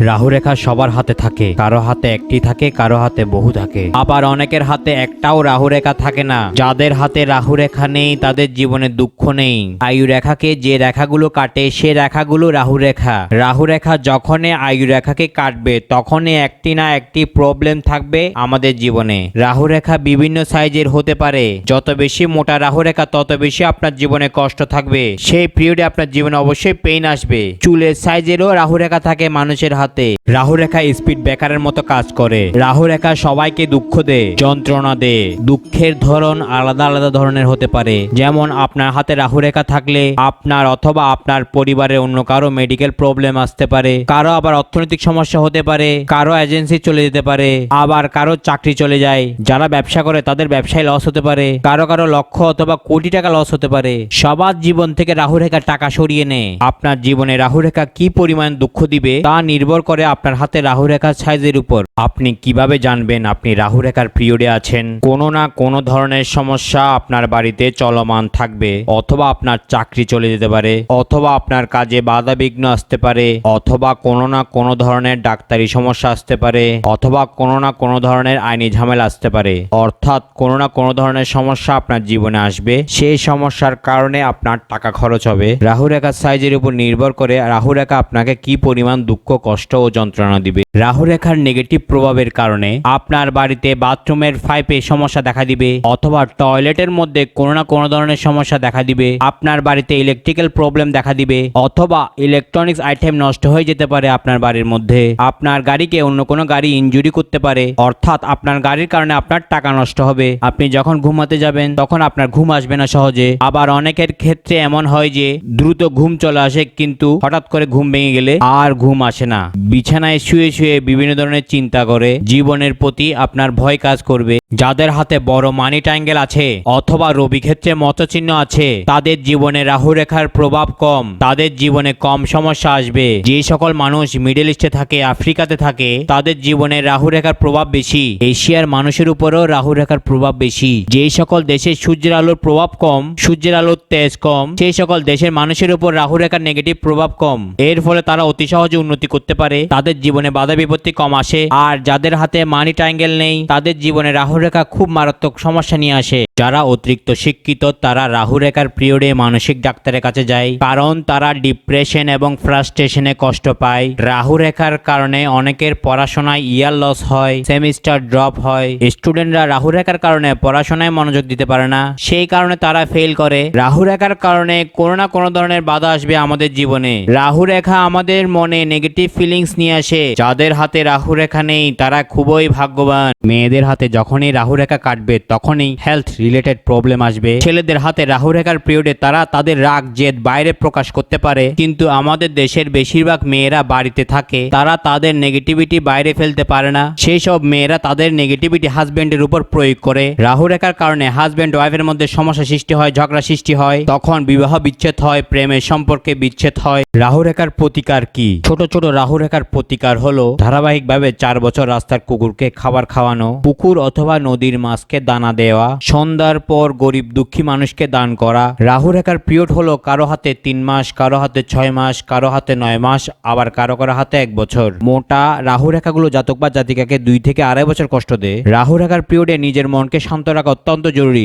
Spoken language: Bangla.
রাহু রেখা সবার হাতে থাকে, কারও হাতে একটি থাকে, কারও হাতে বহু থাকে। আবার অনেকের হাতে একটাও রাহু রেখা থাকে না। যাদের হাতে রাহু রেখা নেই, তাদের জীবনে দুঃখ নেই। আয়ু রেখাকে যে রেখাগুলো কাটে, সে রেখাগুলো রাহু রেখা রাহু রেখা যখনই আয়ু রেখাকে কাটবে, তখনই একটি না একটি প্রবলেম থাকবে আমাদের জীবনে। রাহু রেখা বিভিন্ন সাইজের হতে পারে। যত বেশি মোটা রাহু রেখা তত বেশি আপনার জীবনে কষ্ট থাকবে। সেই পিরিয়ডে আপনার জীবনে অবশ্যই পেইন আসবে। চুলের সাইজেরও রাহু রেখা থাকে, মানুষের হাতে রাহু রেখা স্পিড ব্রেকারের মতো কাজ করে। রাহু রেখা সবাইকে দুঃখ দেয় যন্ত্রণা দেয় দুঃখের ধরন আলাদা আলাদা ধরনের হতে পারে। যেমন আপনার হাতে রাহু রেখা থাকলে আপনার অথবা আপনার পরিবারের অন্য কারও মেডিকেল প্রবলেম আসতে পারে। কারও আবার অর্থনৈতিক সমস্যা হতে পারে। কারও এজেন্সি চলে যেতে পারে। আবার কারও চাকরি চলে যায়। যারা ব্যবসা করে তাদের ব্যবসায় লস হতে পারে। কারও কারও লক্ষ অথবা কোটি টাকা লস হতে পারে। সবার জীবন থেকে রাহু রেখা টাকা সরিয়ে নেয় আপনার জীবনে রাহু রেখা কি পরিমাণ দুঃখ দিবে তা নির্ভর করে আপনার হাতে রাহু রেখার সাইজের উপর। আপনি কীভাবে জানবেন আপনি রাহু রেখার পিরিয়ডে আছেন? কোনো না কোনো ধরনের সমস্যা আপনার বাড়িতে চলমান থাকবে। অথবা আপনার চাকরি চলে যেতে পারে, অথবা আপনার কাজে বাধা বিঘ্ন আসতে পারে, অথবা কোনো না কোনো ধরনের ডাক্তারি সমস্যা আসতে পারে, অথবা কোনো না কোনো ধরনের আইনি ঝামেলা আসতে পারে। অর্থাৎ কোনো না কোনো ধরনের সমস্যা আপনার জীবনে আসবে। সেই সমস্যার কারণে আপনার টাকা খরচ হবে। রাহু রেখার সাইজের উপর নির্ভর করে রাহু রেখা আপনাকে কি পরিমাণ দুঃখ, কষ্ট ও যন্ত্রণা দিবে। রাহু রেখার নেগেটিভ প্রভাবের কারণে আপনার বাড়িতে বাথরুমের পাইপে সমস্যা দেখা দিবে অথবা টয়লেটের মধ্যে কোনো না কোনো ধরনের সমস্যা দেখা দিবে। আপনার বাড়িতে ইলেকট্রিক্যাল প্রবলেম দেখা দিবে অথবা ইলেকট্রনিক্স আইটেম নষ্ট হয়ে যেতে পারে আপনার বাড়ির মধ্যে। আপনার গাড়িকে অন্য কোনো গাড়ি ইনজুরি করতে পারে, অর্থাৎ আপনার গাড়ির কারণে আপনার টাকা নষ্ট হবে। আপনি যখন ঘুমাতে যাবেন, তখন আপনার ঘুম আসবে না সহজে। আবার অনেকের ক্ষেত্রে এমন হয় যে, দ্রুত ঘুম চলে আসে কিন্তু হঠাৎ করে ঘুম ভেঙে গেলে আর ঘুম আসে না। বিছানায় শুয়ে শুয়ে বিভিন্ন ধরনের চিন্তা করে জীবনের প্রতি আপনার ভয় কাজ করবে। যাদের হাতে বড় মানি ট্যাঙ্গেল আছে অথবা রবি ক্ষেত্রে মতচিহ্ন আছে, তাদের জীবনে রাহু রেখার প্রভাব কম, তাদের জীবনে কম সমস্যা আসবে। যে সকল মানুষ মিডল ইস্টে থাকে, আফ্রিকাতে থাকে, তাদের জীবনে রাহু রেখার প্রভাব বেশি, এশিয়ার মানুষের উপরও রাহু রেখার প্রভাব বেশি। যে সকল দেশে সূর্যের আলোর প্রভাব কম, সূর্যের আলোর তেজ কম, সেই সকল দেশের মানুষের উপর রাহু রেখার নেগেটিভ প্রভাব কম। এর ফলে তারা অতি সহজে উন্নতি করতে পারে তাদের জীবনে বাধা বিপত্তি কম আসে। আর যাদের হাতে মানি ট্রায়াঙ্গেল নেই, তাদের জীবনে রাহু রেখা খুব মারাত্মক সমস্যা নিয়ে আসে। যারা অতিরিক্ত শিক্ষিত, তারা রাহু রেখার পিরিয়ডে মানসিক ডাক্তারের কাছে যায়, কারণ তারা ডিপ্রেশন এবং ফ্রাস্ট্রেশনে কষ্ট পায়। রাহু রেখার কারণে অনেকের পড়াশোনায় ইয়ার লস হয় সেমিস্টার ড্রপ হয়। স্টুডেন্টরা রাহু রেখার কারণে পড়াশোনায় মনোযোগ দিতে পারে না। সেই কারণে তারা ফেল করে। রাহু রেখার কারণে কোনো না কোনো ধরনের বাধা আসবে আমাদের জীবনে। রাহু রেখা আমাদের মনে নেগেটিভ ফিলিংস নিয়ে আসে। যাদের হাতে রাহু রেখা নেই, তারা খুবই ভাগ্যবান। মেয়েদের হাতে যখনই রাহু রেখা কাটবে, তখনই হেলথ রিলেটেড প্রবলেম আসবে। ছেলেদের হাতে রাহু রেখার পিরিয়ডে তারা তাদের রাগ, জেদ বাইরে প্রকাশ করতে পারে। কিন্তু আমাদের দেশের বেশিরভাগ মেয়েরা বাড়িতে থাকে। তারা তাদের নেগেটিভিটি বাইরে ফেলতে পারে না। সেই সব মেয়েরা তাদের নেগেটিভিটি হাজবেন্ডের উপর প্রয়োগ করে। রাহু রেখার কারণে হাজবেন্ড ওয়াইফের মধ্যে সমস্যা সৃষ্টি হয়, ঝগড়া সৃষ্টি হয়। তখন বিবাহ বিচ্ছেদ হয়, প্রেমের সম্পর্কে বিচ্ছেদ হয়। রাহু রেখার প্রতিকার কি? ছোট ছোট রাহু রেখার প্রতিকার হলো ধারাবাহিকভাবে চার বছর রাস্তার কুকুরকে খাবার খাওয়ানো, পুকুর অথবা নদীর মাছকে দানা দেওয়া, সন্ধ্যার পর গরিব দুঃখী মানুষকে দান করা। রাহু রেখার পিরিয়ড হলো কারও হাতে তিন মাস, কারও হাতে ছয় মাস, কারও হাতে নয় মাস, আবার কারও কারও হাতে এক বছর। মোটা রাহু রেখাগুলো জাতক বা জাতিকাকে দুই থেকে আড়াই বছর কষ্ট দেয়। রাহু রেখার পিরিয়ডে নিজের মনকে শান্ত রাখা অত্যন্ত জরুরি।